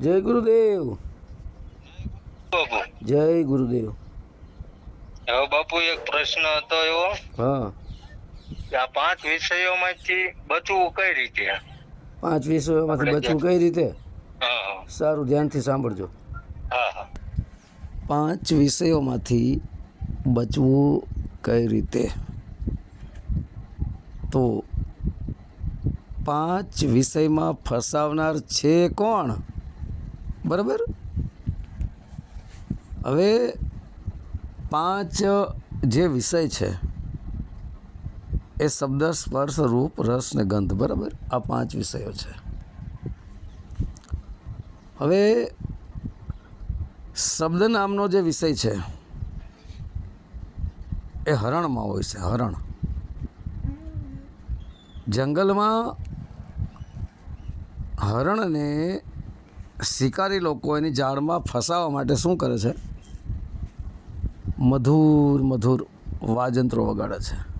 જય ગુરુદેવ. બાપુ. જય ગુરુદેવ. હવે બાપુ એક પ્રશ્ન હતો એવો હા. આ પાંચ વિષયોમાંથી બચવું કઈ રીતે? પાંચ વિષયોમાંથી બચવું કઈ રીતે? હા. સારું ધ્યાનથી સાંભળજો. હા હા. પાંચ વિષયોમાંથી બચવું કઈ રીતે? તો પાંચ વિષયમાં ફસાવનાર છે કોણ? બરાબર? હવે પાંચ જે વિષય છે, એ શબ્દ સ્પર્શ રૂપ, રસ ને ગંધ, બરાબર? આ પાંચ વિષયો છે. હવે શબ્દ નામનો જે વિષય છે, એ હરણમાં હોય છે, હરણ. જંગલમાં હરણને શિકારી લોકો એની જાળમાં ફસાવા માટે શું કરે છે? મધુર મધુર વાજંત્રો વગાડે છે.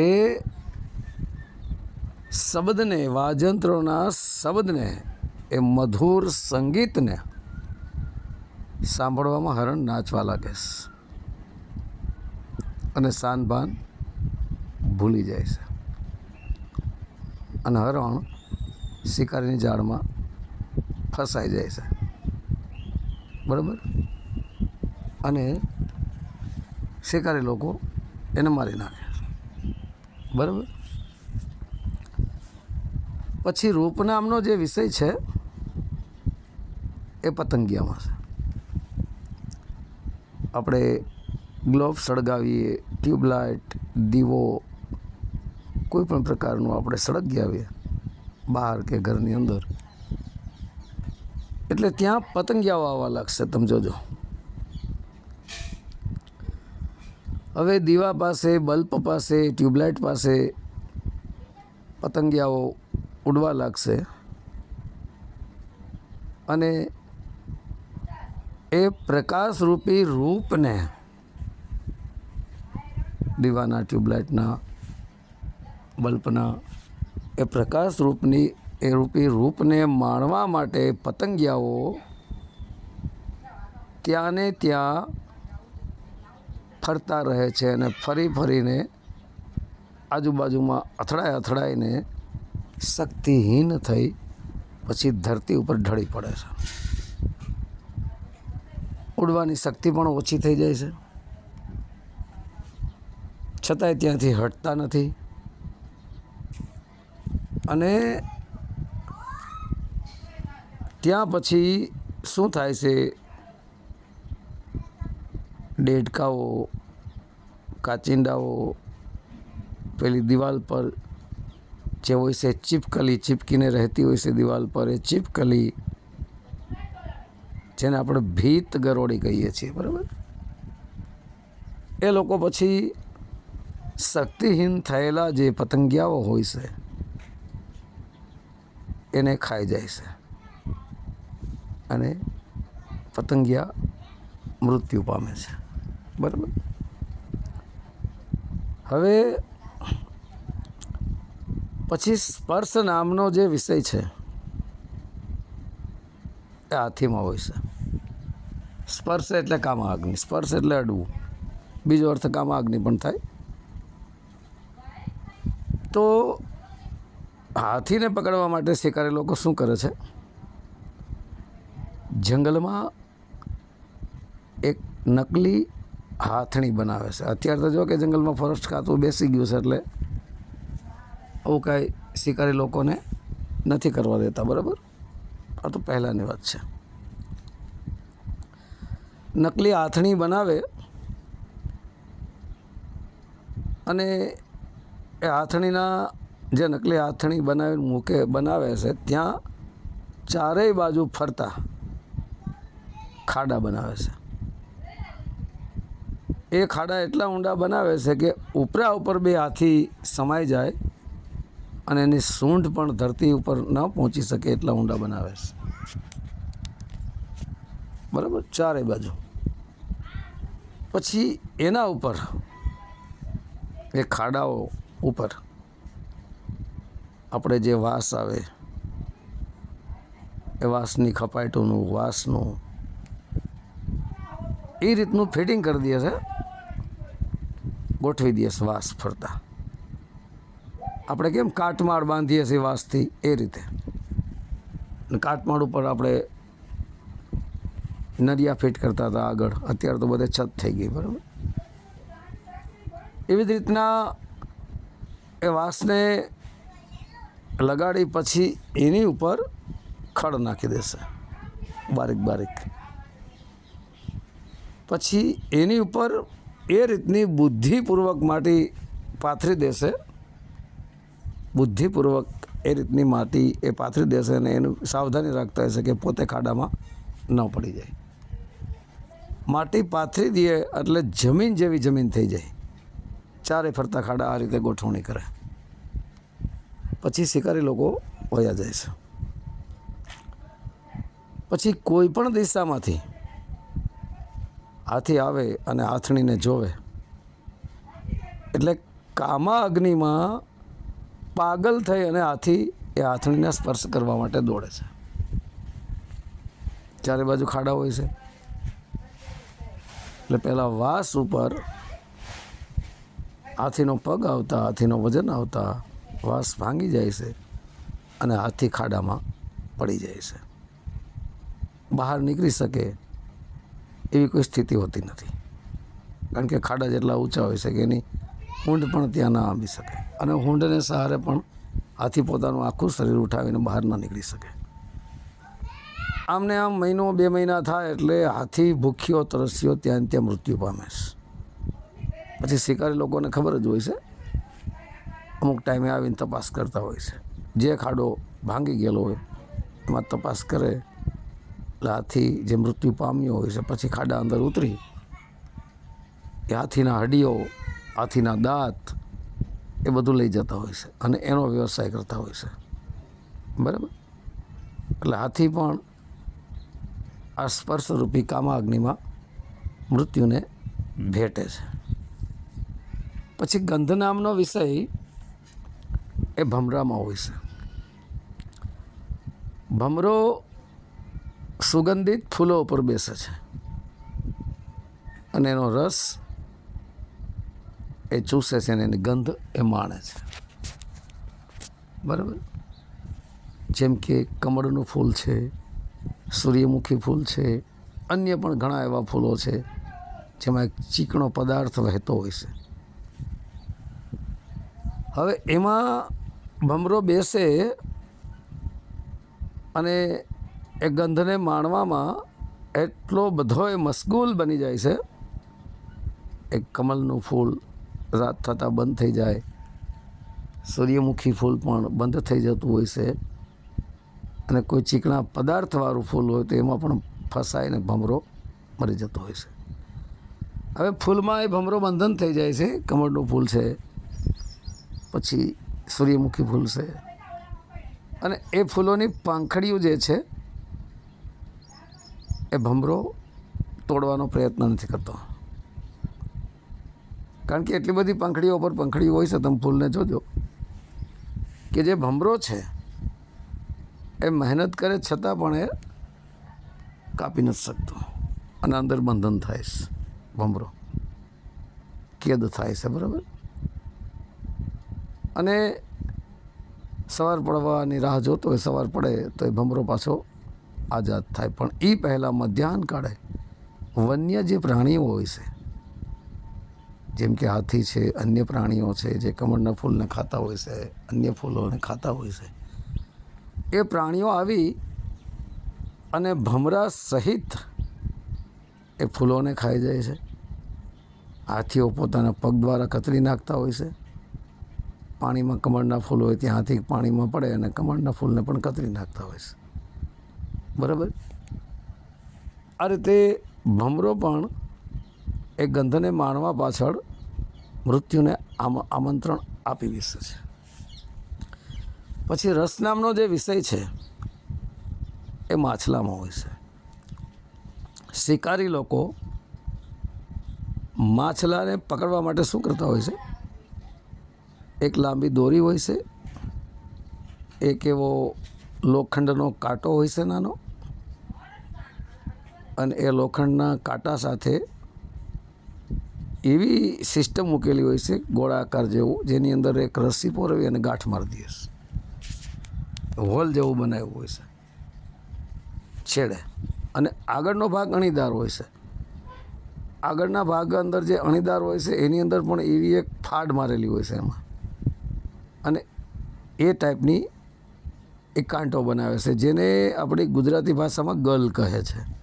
એ શબ્દને, વાજંત્રોના શબ્દને, એ મધુર સંગીતને સાંભળવામાં હરણ નાચવા લાગે છે. અને શાનભાન ભૂલી જાય છે. અને હરણ શિકારીની જાળમાં ફસાઈ જાય છે. બરાબર? અને શિકારી લોકો એને મારી નાખે બરાબર? પછી રૂપ નામનો જે વિષય છે એ પતંગિયામાં છે. આપણે ગ્લોવ સળગાવીએ, ટ્યુબલાઇટ, દીવો, કોઈ પણ પ્રકારનું આપણે સળગી આવીએ બહાર કે ઘરની અંદર. એટલે ત્યાં પતંગિયાઓ આવવા લાગશે, તમે જોજો. હવે દીવા પાસે, બલ્બ પાસે, ટ્યુબલાઇટ પાસે પતંગિયાઓ ઉડવા લાગશે. અને એ પ્રકાશરૂપી રૂપને દીવાના ટ્યુબલાઇટના બલ્બના એ પ્રકાશ રૂપની, એ રૂપી રૂપને માણવા માટે પતંગિયાઓ ત્યાં ને ત્યાં ફરતા રહે છે અને ફરી ફરીને આજુબાજુમાં અથડાય અથડાઈને શક્તિહીન થઈ પછી ધરતી ઉપર ઢળી પડે છે. ઉડવાની શક્તિ પણ ઓછી થઈ જાય છે. છતાંય ત્યાંથી હટતા નથી. અને ત્યાં પછી શું થાય છે? દેડકાઓ, કાચિંડાઓ, પેલી દિવાલ પર જે હોય છે, ચીપકલી ચીપકીને રહેતી હોય છે દિવાલ પર, એ ચીપકલી જેને આપણે ભીત ગરોળી કહીએ છીએ, બરાબર? એ લોકો પછી શક્તિહીન થયેલા જે પતંગિયાઓ હોય છે એને ખાઈ જાય છે. અને પતંગિયા મૃત્યુ પામે છે. બરાબર? હવે પછી સ્પર્શ નામનો જે વિષય છે, એ હાથીમાં હોય છે. સ્પર્શ એટલે કામાગ્નિ સ્પર્શ એટલે અડવું. બીજો અર્થ કામાગ્નિ પણ થાય તો હાથીને પકડવા માટે શિકારી લોકો શું કરે છે? જંગલમાં એક નકલી હાથણી બનાવે છે. અત્યારે તો જો કે જંગલમાં ફોરેસ્ટ ખાતું બેસી ગયું છે એટલે આવું કાંઈ શિકારી લોકોને નથી કરવા દેતા, બરાબર? આ તો પહેલાંની વાત છે. નકલી હાથણી બનાવે અને એ હાથણીના જે નકલી હાથણી બનાવીને મૂકે, બનાવે છે, ત્યાં ચારેય બાજુ ફરતા ખાડા બનાવે છે. એ ખાડા એટલા ઊંડા બનાવે છે કે ઉપરા ઉપર બે હાથી સમાઈ જાય અને એની સૂંઢ પણ ધરતી ઉપર ન પહોંચી શકે એટલા ઊંડા બનાવે છે. બરાબર? ચારે બાજુ. પછી એના ઉપર, એ ખાડાઓ ઉપર આપણે જે વાસ આવે, એ વાંસની ખપાટોનું વાસનું, એ રીતનું ફિટિંગ કરી દે છે. ગોઠવી દઈએ વાસ વાંસ ફરતા. આપણે કેમ કાટમાળ બાંધીએ છીએ વાસથી? એ રીતે. કાટમાળ ઉપર આપણે નરિયા ફિટ કરતા હતા આગળ. અત્યારે તો બધે છત થઈ ગઈ, બરાબર? એવી જ રીતના એ વાંસને લગાડી પછી એની ઉપર ખડ નાખી દેશે. બારીક બારીક. પછી એની ઉપર એ રીતની બુદ્ધિપૂર્વક માટી પાથરી દેશે. બુદ્ધિપૂર્વક એ રીતની માટી એ પાથરી દેશે અને એનું સાવધાની રાખતા હશે કે પોતે ખાડામાં ન પડી જાય. માટી પાથરી દે એટલે જમીન જેવી જમીન થઈ જાય. ચારે ફરતા ખાડા આ રીતે ગોઠવણી કરે. પછી શિકારી લોકો વયા જાય છે. પછી કોઈ પણ દિશામાંથી હાથી આવે અને હાથણીને જોવે, એટલે કામા અગ્નિમાં પાગલ થઈ અને હાથી એ હાથણીને સ્પર્શ કરવા માટે દોડે છે. ચારે બાજુ ખાડા હોય છે. એટલે પહેલાં વાસ ઉપર હાથીનો પગ આવતા, હાથીનો વજન આવતા વાસ ભાંગી જાય છે અને હાથી ખાડામાં પડી જાય છે. બહાર નીકળી શકે એવી કોઈ સ્થિતિ હોતી નથી. કારણ કે ખાડા જેટલા ઊંચા હોય છે કે એની ઊંડ પણ ત્યાં ના આવી શકે. અને ઊંડને સહારે પણ હાથી પોતાનું આખું શરીર ઉઠાવીને બહાર ન નીકળી શકે. આમને આમ મહિનો બે મહિના થાય એટલે હાથી ભૂખ્યો, તરસ્યો, ત્યાં ત્યાં મૃત્યુ પામે છે. પછી શિકારી લોકોને ખબર જ હોય છે અમુક ટાઈમે આવીને તપાસ કરતા હોય છે. જે ખાડો ભાંગી ગયેલો હોય એમાં તપાસ કરે. એટલે હાથી જે મૃત્યુ પામ્યો હોય છે પછી ખાડા અંદર ઉતરી. એ હાથીના હડીઓ હાથીના દાંત એ બધું લઈ જતા હોય છે અને એનો વ્યવસાય કરતા હોય છે. બરાબર? એટલે હાથી પણ આ સ્પર્શરૂપી કામાગ્નિમાં મૃત્યુને ભેટે છે. પછી ગંધ નામનો વિષય એ ભમરામાં હોય છે. ભમરો સુગંધિત ફૂલો ઉપર બેસે છે. અને એનો રસ એ ચૂસે છે અને એની ગંધ એ માણે છે. બરાબર? જેમ કે કમળનું ફૂલ છે, સૂર્યમુખી ફૂલ છે, અન્ય પણ ઘણા એવા ફૂલો છે, જેમાં એક ચીકણો પદાર્થ વહેતો હોય છે. હવે એમાં ભમરો બેસે અને એ ગંધને માણવામાં એટલો બધો એ મશગુલ બની જાય છે. એક કમલનું ફૂલ રાત થતાં બંધ થઈ જાય. સૂર્યમુખી ફૂલ પણ બંધ થઈ જતું હોય છે. અને કોઈ ચીકણા પદાર્થવાળું ફૂલ હોય તો એમાં પણ ફસાઈને ભમરો મરી જતો હોય છે. હવે ફૂલમાં એ ભમરો બંધન થઈ જાય છે. કમળનું ફૂલ છે. પછી સૂર્યમુખી ફૂલ છે. અને એ ફૂલોની પાંખડીઓ જે છે, એ ભમરો તોડવાનો પ્રયત્ન નથી કરતો. કારણ કે એટલી બધી પાંખડીઓ પર પાંખડીઓ હોય છે, તમે ફૂલને જોજો. કે જે ભમરો છે, એ મહેનત કરે છતાં પણ એ કાપી નથી શકતો. અને અંદર બંધન થાય છે, ભમરો. કેદ થાય છે, બરાબર? અને સવાર પડવાની રાહ જોતો હોય, સવાર પડે તો એ ભમરો પાછો આઝાદ થાય. પણ એ પહેલાં મધ્યાહન કાળે વન્ય જે પ્રાણીઓ હોય છે, જેમ કે હાથી છે, અન્ય પ્રાણીઓ છે, જે કમળના ફૂલને ખાતા હોય છે, અન્ય ફૂલોને ખાતા હોય છે, એ પ્રાણીઓ આવી અને ભમરા સહિત એ ફૂલોને ખાઈ જાય છે. હાથીઓ પોતાના પગ દ્વારા કતરી નાખતા હોય છે. પાણીમાં કમળના ફૂલ હોય ત્યાં હાથી પાણીમાં પડે અને કમળના ફૂલને પણ કતરી નાખતા હોય છે. બરાબર? આ રીતે ભમરો પણ એ ગંધને માણવા પાછળ મૃત્યુને આમ, આમંત્રણ આપી દેશે છે. પછી રસ નામનો જે વિષય છે, એ માછલામાં હોય છે. શિકારી લોકો માછલાને પકડવા માટે શું કરતા હોય છે? એક લાંબી દોરી હોય છે. એક એવો લોખંડનો કાંટો હોય છે નાનો. અને એ લોખંડના કાંટા સાથે એવી સિસ્ટમ મૂકેલી હોય છે, ગોળાકાર જેવું, જેની અંદર એક રસ્સી પોરવી અને ગાંઠ મારી દઈએ છે. હોલ જેવું બનાવ્યું હોય છે. છેડે. અને આગળનો ભાગ અણીદાર હોય છે. આગળના ભાગ અંદર જે અણીદાર હોય છે, એની અંદર પણ એવી એક ફાડ મારેલી હોય છે એમાં. અને એ ટાઈપની એક કાંટો બનાવે છે, જેને આપણી ગુજરાતી ભાષામાં ગલ કહે છે.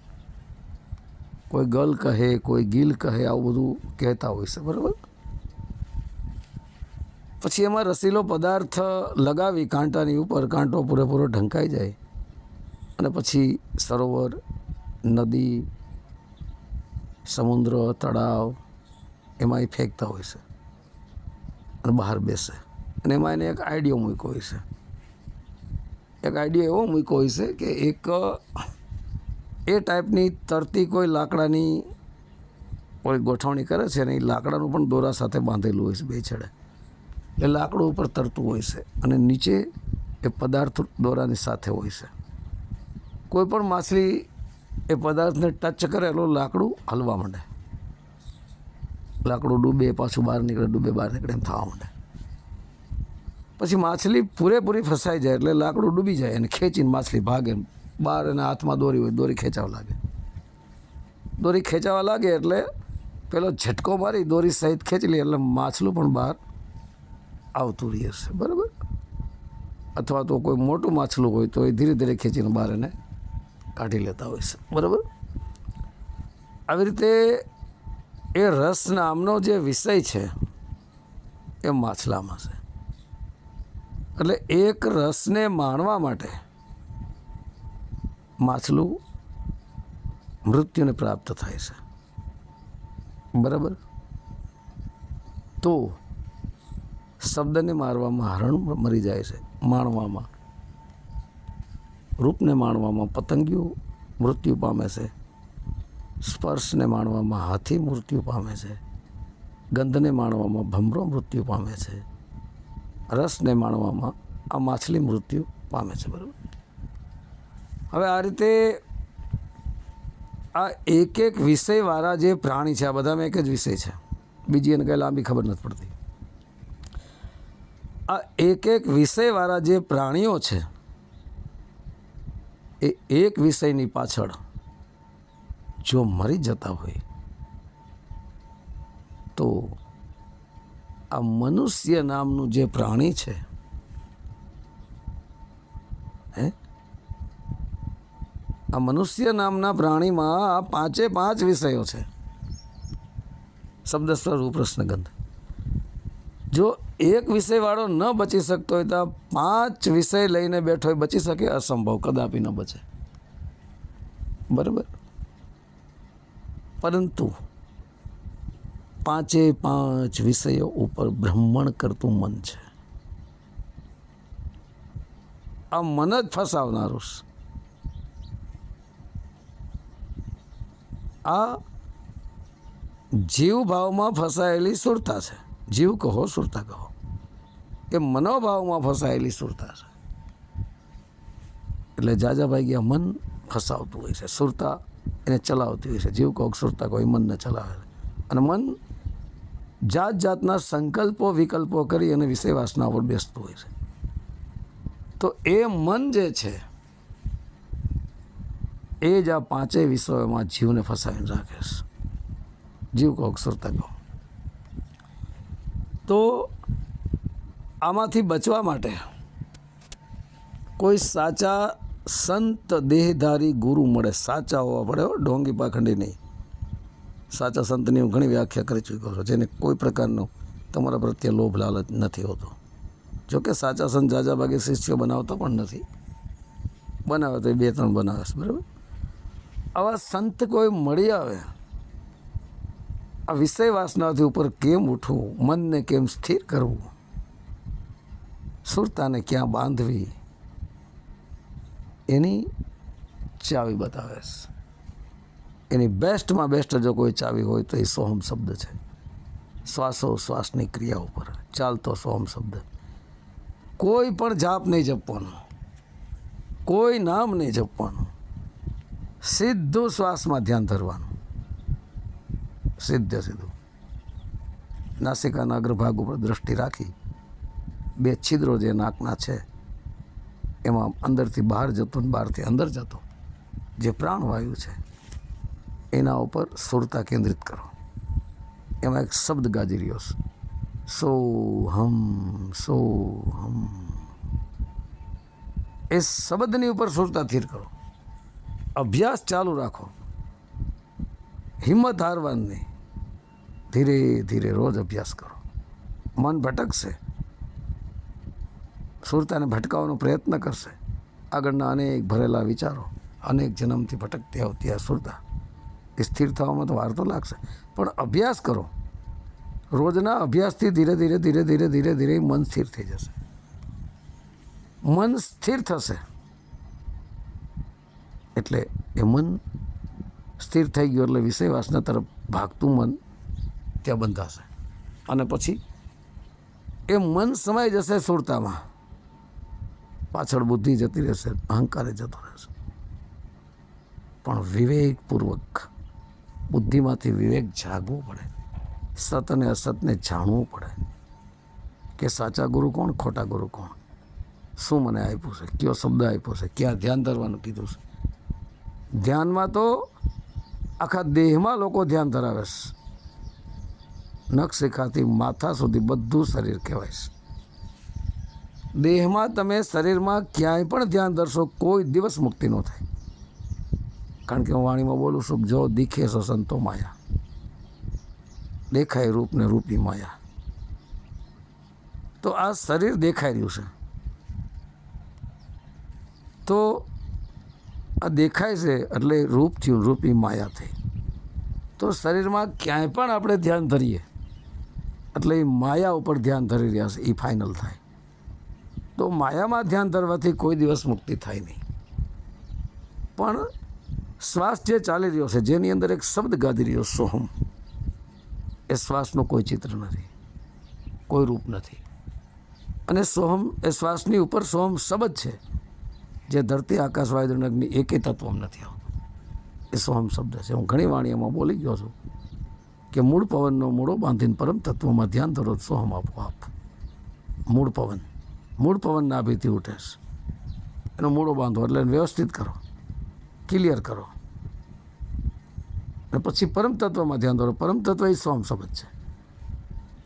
કોઈ ગલ કહે, કોઈ ગીલ કહે, આવું બધું કહેતા હોય છે, બરાબર? પછી એમાં રસીલો પદાર્થ લગાવી, કાંટાની ઉપર કાંટો પૂરેપૂરો ઢંકાઈ જાય. અને પછી સરોવર, નદી, સમુદ્ર, તળાવ એમાં એ ફેંકતા હોય છે અને બહાર બેસે. અને એમાં એને એક આઈડિયો મૂક્યો હોય છે. એક આઈડિયો એવો મૂક્યો હોય છે કે એક, એ ટાઈપની તરતી કોઈ લાકડાની કોઈ ગોઠવણી કરે છે અને એ લાકડાનું પણ દોરા સાથે બાંધેલું હોય છે બે છેડે. એ લાકડું ઉપર તરતું હોય છે અને નીચે એ પદાર્થ દોરાની સાથે હોય છે. કોઈ પણ માછલી એ પદાર્થને ટચ કરે એટલું લાકડું હલવા માંડે. લાકડું ડૂબે, પાછું બહાર નીકળે, ડૂબે, બહાર નીકળે એમ થવા માંડે. પછી માછલી પૂરેપૂરી ફસાઈ જાય એટલે લાકડું ડૂબી જાય અને ખેંચીને માછલી ભાગે. બહાર એના હાથમાં દોરી હોય દોરી ખેંચાવા લાગે. દોરી ખેંચાવા લાગે એટલે પેલો ઝટકો મારી, દોરી સહિત ખેંચી લે એટલે માછલું પણ બહાર આવતું રહે છે. બરાબર? અથવા તો કોઈ મોટું માછલું હોય તો એ ધીરે ધીરે ખેંચીને બહાર એને કાઢી લેતા હોય છે. બરાબર? આવી રીતે એ રસ નામનો જે વિષય છે એ માછલામાં છે. એટલે એક રસને માણવા માટે માછલું મૃત્યુને પ્રાપ્ત થાય છે. બરાબર? તો શબ્દને મારવામાં હરણ મરી જાય છે, માણવામાં. રૂપને માણવામાં પતંગિયું મૃત્યુ પામે છે. સ્પર્શને માણવામાં હાથી મૃત્યુ પામે છે. ગંધને માણવામાં ભમરો મૃત્યુ પામે છે. રસને માણવામાં આ માછલી મૃત્યુ પામે છે, બરાબર? હવે આ રીતે આ એક એક વિષયવાળા જે પ્રાણી છે, આ બધામાં એક જ વિષય છે. બીજી એને કંઈ લાંબી ખબર નથી પડતી. આ એક એક વિષયવાળા જે પ્રાણીઓ છે, એ એક વિષયની પાછળ જો મરી જતા હોય, તો આ મનુષ્ય નામનું જે પ્રાણી છે, હે? આ મનુષ્ય નામના પ્રાણીમાં આ પાંચે પાંચ વિષયો છે. શબ્દ સ્વરૂપ પ્રશ્નગંધ. જો એક વિષયવાળો ન બચી શકતો હોય તો પાંચ વિષય લઈને બેઠો હોય બચી શકે, અસંભવ, કદાપી ન બચે. બરાબર? પરંતુ પાંચે પાંચ વિષયો ઉપર ભ્રમણ કરતું મન છે. આ મન જ ફસાવનારું છે. આ જીવ ભાવમાં ફસાયેલી સુરતા છે. જીવ કહો, સુરતા કહો. એ મનોભાવમાં ફસાયેલી સુરતા છે. એટલે જાજાભાઈ ગયા મન ફસાવતું હોય છે. સુરતા એને ચલાવતી હોય છે. જીવ કહો સુરતા કહો, એ મનને ચલાવે છે. અને મન જાત જાતના સંકલ્પો, વિકલ્પો કરી અને વિષય વાસના પર બેસતું હોય છે. તો એ મન જે છે, એ જ આ પાંચેય વિષયોમાં જીવને ફસાવીને રાખે છે. જીવ કહો સુરતા કહો. તો આમાંથી બચવા માટે કોઈ સાચા સંત દેહધારી ગુરુ મળે, સાચા હોવા પડે ઢોંગી પાખંડી નહીં. સાચા સંતની હું ઘણી વ્યાખ્યા કરી ચૂક્યો છું, જેને કોઈ પ્રકારનો તમારા પ્રત્યે લોભ, લાલચ નથી હોતો. જોકે સાચા સંત જાજા ભાગે શિષ્યો બનાવતા પણ નથી. બનાવે તો એ બે ત્રણ બનાવે છે, બરાબર? આવા સંત કોઈ મળી આવે, આ વિષય વાસનાથી ઉપર કેમ ઉઠવું, મનને કેમ સ્થિર કરવું, સુરતાને ક્યાં બાંધવી, એની ચાવી બતાવે છે. એની બેસ્ટમાં બેસ્ટ જો કોઈ ચાવી હોય તો એ સોહમ શબ્દ છે. શ્વાસો શ્વાસની ક્રિયા ઉપર ચાલતો સોહમ શબ્દ. કોઈ પણ જાપ નહીં જપવાનું. કોઈ નામ નહીં જપવાનું. સીધું શ્વાસમાં ધ્યાન ધરવાનું. સીધે સીધું. નાસિકાના અગ્રભાગ ઉપર દ્રષ્ટિ રાખી બે છિદ્રો જે નાકના છે, એમાં અંદરથી બહાર જતો ને બહારથી અંદર જતો, જે પ્રાણવાયુ છે એના ઉપર સુરતા કેન્દ્રિત કરો. એમાં એક શબ્દ ગાજી રહ્યો છે. સો હમ સો હમ એ શબ્દની ઉપર સુરતા સ્થિર કરો. અભ્યાસ ચાલુ રાખો. હિંમત હારવાની ધીરે ધીરે રોજ અભ્યાસ કરો. મન ભટકશે. સુરતાને ભટકાવવાનો પ્રયત્ન કરશે. આગળના અનેક ભરેલા વિચારો અનેક જન્મથી ભટકતી આવતી આ સુરતા સ્થિર થવામાં તો વાર તો લાગશે. પણ અભ્યાસ કરો. રોજના અભ્યાસથી ધીરે ધીરે ધીરે ધીરે ધીરે ધીરે મન સ્થિર થઈ જશે. મન સ્થિર થશે. એટલે એ મન સ્થિર થઈ ગયું એટલે વિષય વાસના તરફ ભાગતું મન ત્યાં બંધાશે. અને પછી એ મન સમાઈ જશે સુરતામાં. પાછળ બુદ્ધિ જતી રહેશે, અહંકારે જતો રહેશે. પણ વિવેકપૂર્વક બુદ્ધિમાંથી વિવેક જાગવું પડે. સત અને અસતને જાણવું પડે. કે સાચા ગુરુ કોણ, ખોટા ગુરુ કોણ? શું મને આપ્યું છે? કયો શબ્દ આપ્યો છે? ક્યાં ધ્યાન ધરવાનું કીધું છે? ધ્યાનમાં તો આખા દેહમાં લોકો ધ્યાન ધરાવે છે. નખ માથા સુધી બધું શરીર કહેવાય છે. દેહમાં તમે શરીરમાં ક્યાંય પણ ધ્યાન ધરશો, કોઈ દિવસ મુક્તિ ન થાય. કારણ કે હું વાણીમાં બોલું છું, જો દીખે સો સંતો માયા. દેખાય રૂપને રૂપી માયા. તો આ શરીર દેખાઈ રહ્યું છે. તો આ દેખાય છે એટલે રૂપ થયું, રૂપી માયા થઈ. તો શરીરમાં ક્યાંય પણ આપણે ધ્યાન ધરીએ, એટલે એ માયા ઉપર ધ્યાન ધરી રહ્યા છે એ ફાઇનલ થાય. તો માયામાં ધ્યાન ધરવાથી કોઈ દિવસ મુક્તિ થાય નહીં. પણ શ્વાસ જે ચાલી રહ્યો છે, જેની અંદર એક શબ્દ ગાદી રહ્યો, સોહમ. એ શ્વાસનું કોઈ ચિત્ર નથી, કોઈ રૂપ નથી. અને સોહમ, એ શ્વાસની ઉપર સોહમ શબ્દ છે, જે ધરતી આકાશ વાયુદ્ર અગ્નિ એકે તત્વમ નથી આવતું. એ સોહમ શબ્દ છે. હું ઘણી વાણીઓમાં બોલી ગયો છું કે મૂળ પવનનો મૂળો બાંધીને પરમ તત્વમાં ધ્યાન ધરો સોહમ આપો આપ મૂળ પવન. મૂળ પવનના અભિથી ઉઠે એનો મૂળો બાંધો એટલે વ્યવસ્થિત કરો. ક્લિયર કરો. અને પછી પરમ તત્વમાં ધ્યાન દોરો. પરમ તત્વ એ સોમ શબ્દ છે.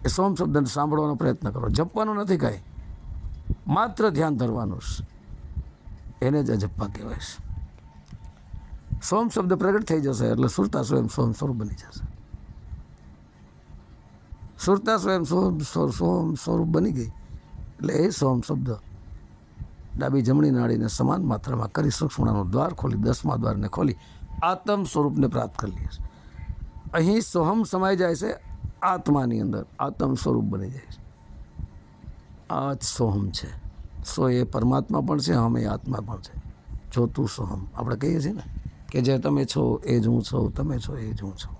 એ સોમ શબ્દને સાંભળવાનો પ્રયત્ન કરો. જપવાનું નથી કાંઈ. માત્ર ધ્યાન ધરવાનું છે. એને જ અજપ્પા કહેવાય છે. સોમ શબ્દ પ્રગટ થઈ જશે એટલે સુરતા સ્વયં સોમ સ્વરૂપ બની જશે. સુરતા સ્વયં સોમ સોમ સ્વરૂપ બની ગઈ. એટલે એ સોમ શબ્દ ડાબી જમણી નાળીને સમાન માત્રામાં કરી સૂક્ષ્મણાનું દ્વાર ખોલી, દસમા દ્વારને ખોલી, આત્મ સ્વરૂપને પ્રાપ્ત કરી લે છે. અહીં સોહમ સમાઈ જાય છે, આત્માની અંદર આત્મ સ્વરૂપ બની જાય છે. આ જ સોહમ છે. સો એ પરમાત્મા પણ છે, હમ એ આત્મા પણ છે. જો તું સોહમ. આપણે કહીએ છીએ ને કે જે તમે છો એ જ હું છું, તમે છો એ જ હું છું.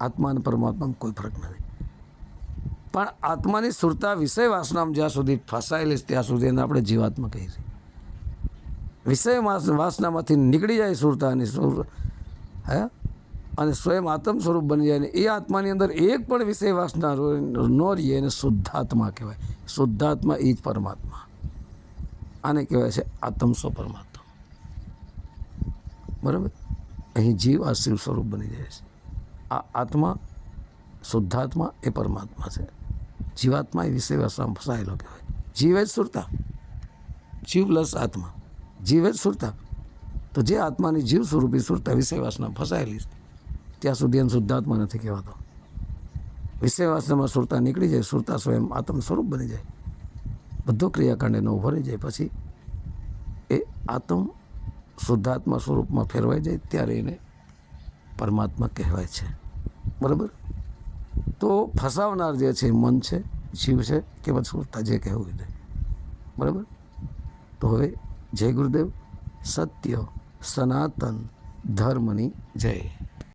આત્મા અને પરમાત્મામાં કોઈ ફરક નથી. પણ આત્માની સુરતા વિષય વાસનામાં જ્યાં સુધી ફસાયેલી ત્યાં સુધી એને આપણે જીવાત્મા કહીએ છીએ. વિષય વાસનામાંથી નીકળી જાય સુરતાની સુર, હે? અને સ્વયં આત્મ સ્વરૂપ બની જાય ને એ આત્માની અંદર એક પણ વિષય વાસના ન રહીએ એને શુદ્ધાત્મા કહેવાય. શુદ્ધાત્મા એ જ પરમાત્મા. આને કહેવાય છે આત્મ સ્વ પરમાત્મા બરાબર? અહીં જીવ આ શિવ સ્વરૂપ બની જાય છે. આ આત્મા, શુદ્ધાત્મા એ પરમાત્મા છે. જીવાત્મા એ વિષય વાસનામાં ફસાયેલો કહેવાય. જીવ જ સુરતા. જીવ પ્લસ આત્મા. જીવ જ સુરતા. તો જે આત્માની જીવ સ્વરૂપી સુરતા વિષયવાસના ફસાયેલી ત્યાં સુધી એને શુદ્ધાત્મા નથી કહેવાતો. વિષયવાસનામાં સુરતા નીકળી જાય, સુરતા સ્વયં આત્મ સ્વરૂપ બની જાય. બધો ક્રિયાકાંડ એનો ઊભો રહી જાય, પછી એ આત્મ શુદ્ધાત્મા સ્વરૂપમાં ફેરવાઈ જાય, ત્યારે એને પરમાત્મા કહેવાય છે. બરાબર? તો ફસાવનાર જે છે મન છે જીવ છે, કે પછી જે કહેવું એને બરાબર? તો હવે જય ગુરુદેવ, સત્ય, સનાતન ધર્મની જય.